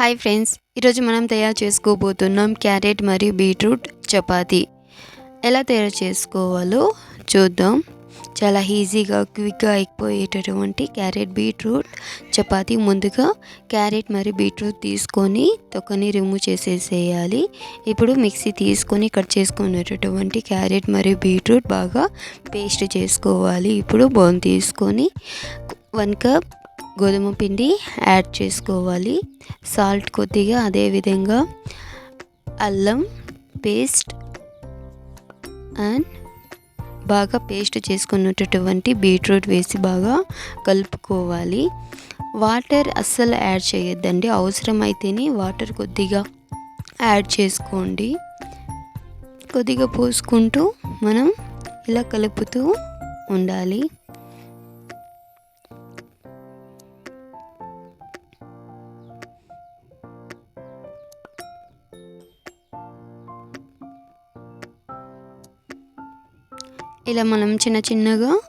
Hi friends ఈరోజు మనం తయారు చేసుకోబోతున్నాం క్యారెట్ మరియు బీట్రూట్ చపాతీ. ఎలా తయారు చేసుకోవాలో చూద్దాం. చాలా ఈజీగా క్విక్గా అయిపోయేటటువంటి క్యారెట్ బీట్రూట్ చపాతీ ముందుగా క్యారెట్ మరియు బీట్రూట్ తీసుకొని తొక్కని రిమూవ్ చేసేసేయాలి. ఇప్పుడు మిక్సీ తీసుకొని కట్ చేసుకునేటటువంటి క్యారెట్ మరియు బీట్రూట్ బాగా పేస్ట్ చేసుకోవాలి. ఇప్పుడు బోన్ తీసుకొని వన్ కప్ గోధుమ పిండి యాడ్ చేసుకోవాలి. సాల్ట్ కొద్దిగా అదేవిధంగా అల్లం పేస్ట్ అండ్ బాగా పేస్ట్ చేసుకున్నటువంటి బీట్రూట్ వేసి బాగా కలుపుకోవాలి. వాటర్ అస్సలు యాడ్ చేయొద్దండి. అవసరమైతేనే వాటర్ కొద్దిగా యాడ్ చేసుకోండి. కొద్దిగా పోసుకుంటూ మనం ఇలా కలుపుతూ ఉండాలి. ఇలా మనం చిన్న చిన్నగా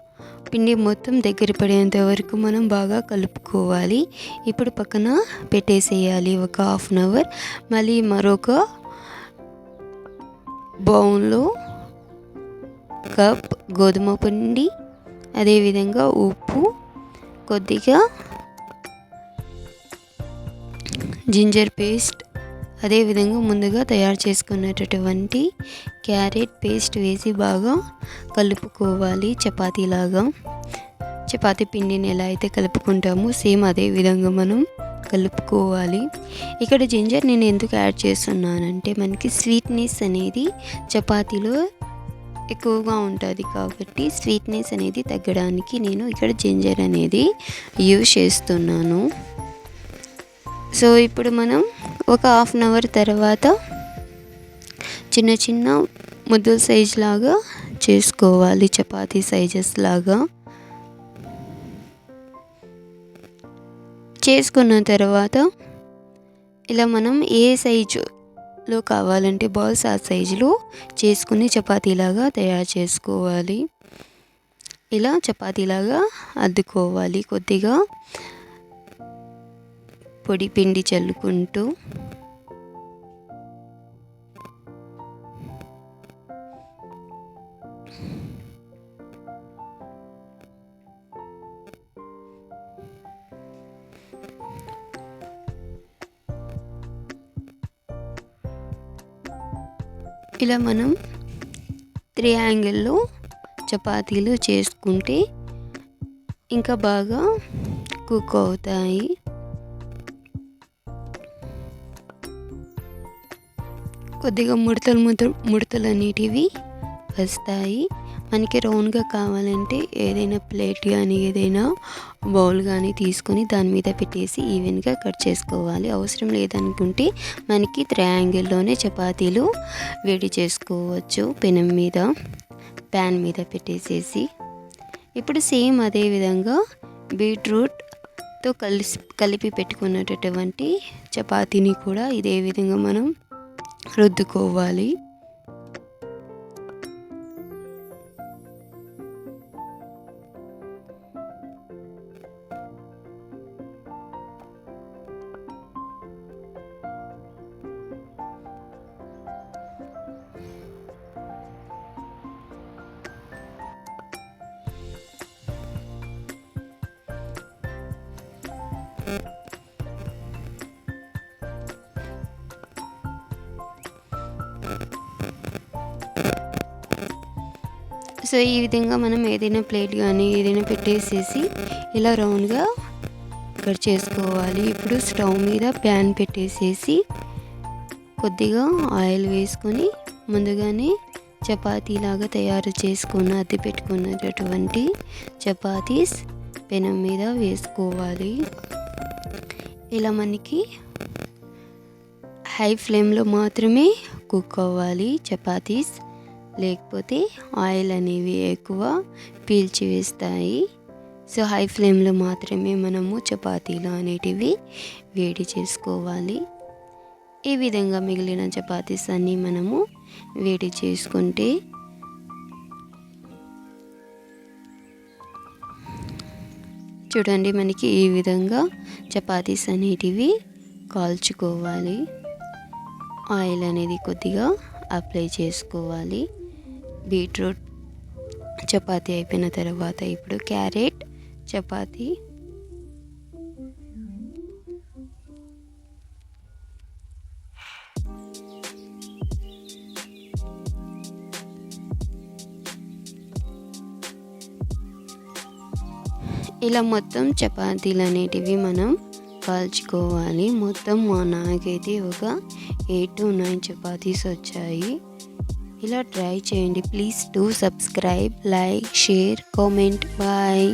పిండి మొత్తం దగ్గర పడేంత వరకు మనం బాగా కలుపుకోవాలి. ఇప్పుడు పక్కన పెట్టేసేయాలి ఒక హాఫ్ అన్ అవర్. మళ్ళీ మరొక బౌన్లో కప్ గోధుమ పిండి అదేవిధంగా ఉప్పు కొద్దిగా జింజర్ పేస్ట్ అదేవిధంగా ముందుగా తయారు చేసుకున్నటువంటి క్యారెట్ పేస్ట్ వేసి బాగా కలుపుకోవాలి చపాతీలాగా. చపాతీ పిండిని ఎలా అయితే కలుపుకుంటామో సేమ్ అదే విధంగా మనం కలుపుకోవాలి. ఇక్కడ జింజర్ నేను ఎందుకు యాడ్ చేస్తున్నానంటే మనకి స్వీట్నెస్ అనేది చపాతీలో ఎక్కువగా ఉంటుంది కాబట్టి స్వీట్నెస్ అనేది తగ్గడానికి నేను ఇక్కడ జింజర్ అనేది యూజ్ చేస్తున్నాను. సో ఇప్పుడు మనం ఒక హాఫ్ అన్ అవర్ తర్వాత చిన్న చిన్న ముద్దల సైజ్ లాగా చేసుకోవాలి చపాతీ సైజెస్ లాగా. చేసుకున్న తర్వాత ఇలా మనం ఏ సైజులో కావాలంటే బాల్స్ ఆ సైజులో చేసుకుని చపాతీలాగా తయారు చేసుకోవాలి. ఇలా చపాతీలాగా అద్దుకోవాలి కొద్దిగా. పొడి పిండి చల్లుకుంటూ ఇలా మనం త్రియాంగిల్లో చపాతీలు చేసుకుంటే ఇంకా బాగా కుక్ అవుతాయి. కొద్దిగా ముడతలు ముడ ముడతలు అనేటివి వస్తాయి. మనకి రౌండ్గా కావాలంటే ఏదైనా ప్లేట్ కానీ ఏదైనా బౌల్ కానీ తీసుకొని దాని మీద పెట్టేసి ఈవెన్గా కట్ చేసుకోవాలి. అవసరం లేదనుకుంటే మనకి త్రయాంగిల్లోనే చపాతీలు వేడి చేసుకోవచ్చు. పెనం మీద ప్యాన్ మీద పెట్టేసేసి. ఇప్పుడు సేమ్ అదే విధంగా బీట్రూట్తో కలిసి కలిపి పెట్టుకున్నటువంటి చపాతీని కూడా ఇదే విధంగా మనం రుద్దుకోవాలి. సో ఈ విధంగా మనం ఏదైనా ప్లేట్ కానీ ఏదైనా పెట్టేసేసి ఇలా రౌండ్గా కట్ చేసుకోవాలి. ఇప్పుడు స్టవ్ మీద ప్యాన్ పెట్టేసేసి కొద్దిగా ఆయిల్ వేసుకొని ముందుగానే చపాతీలాగా తయారు చేసుకున్న అద్దె పెట్టుకున్నటువంటి చపాతీస్ పెనం మీద వేసుకోవాలి. ఇలా మనకి హై ఫ్లేమ్లో మాత్రమే కుక్ అవ్వాలి చపాతీస్. లేకపోతే ఆయిల్ అనేవి ఎక్కువ పీల్చివేస్తాయి సో హై ఫ్లేమ్లో మాత్రమే మనము చపాతీలు అనేటివి వేడి చేసుకోవాలి. ఈ విధంగా మిగిలిన చపాతీస్ అన్నీ మనము వేడి చేసుకుంటే చూడండి మనకి ఈ విధంగా చపాతీస్ అనేటివి కాల్చుకోవాలి. ఆయిల్ అనేది కొద్దిగా అప్లై చేసుకోవాలి. బీట్రూట్ చపాతీ అయిపోయిన తర్వాత ఇప్పుడు క్యారెట్ చపాతీ ఇలా మొత్తం చపాతీలు అనేటివి మనం కాల్చుకోవాలి. మొత్తం మా నాకైతే ఒక ఎయిట్ టు నైన్ చపాతీస్ వచ్చాయి. ఇలా ట్రై చేయండి. Please do subscribe like share comment. Bye.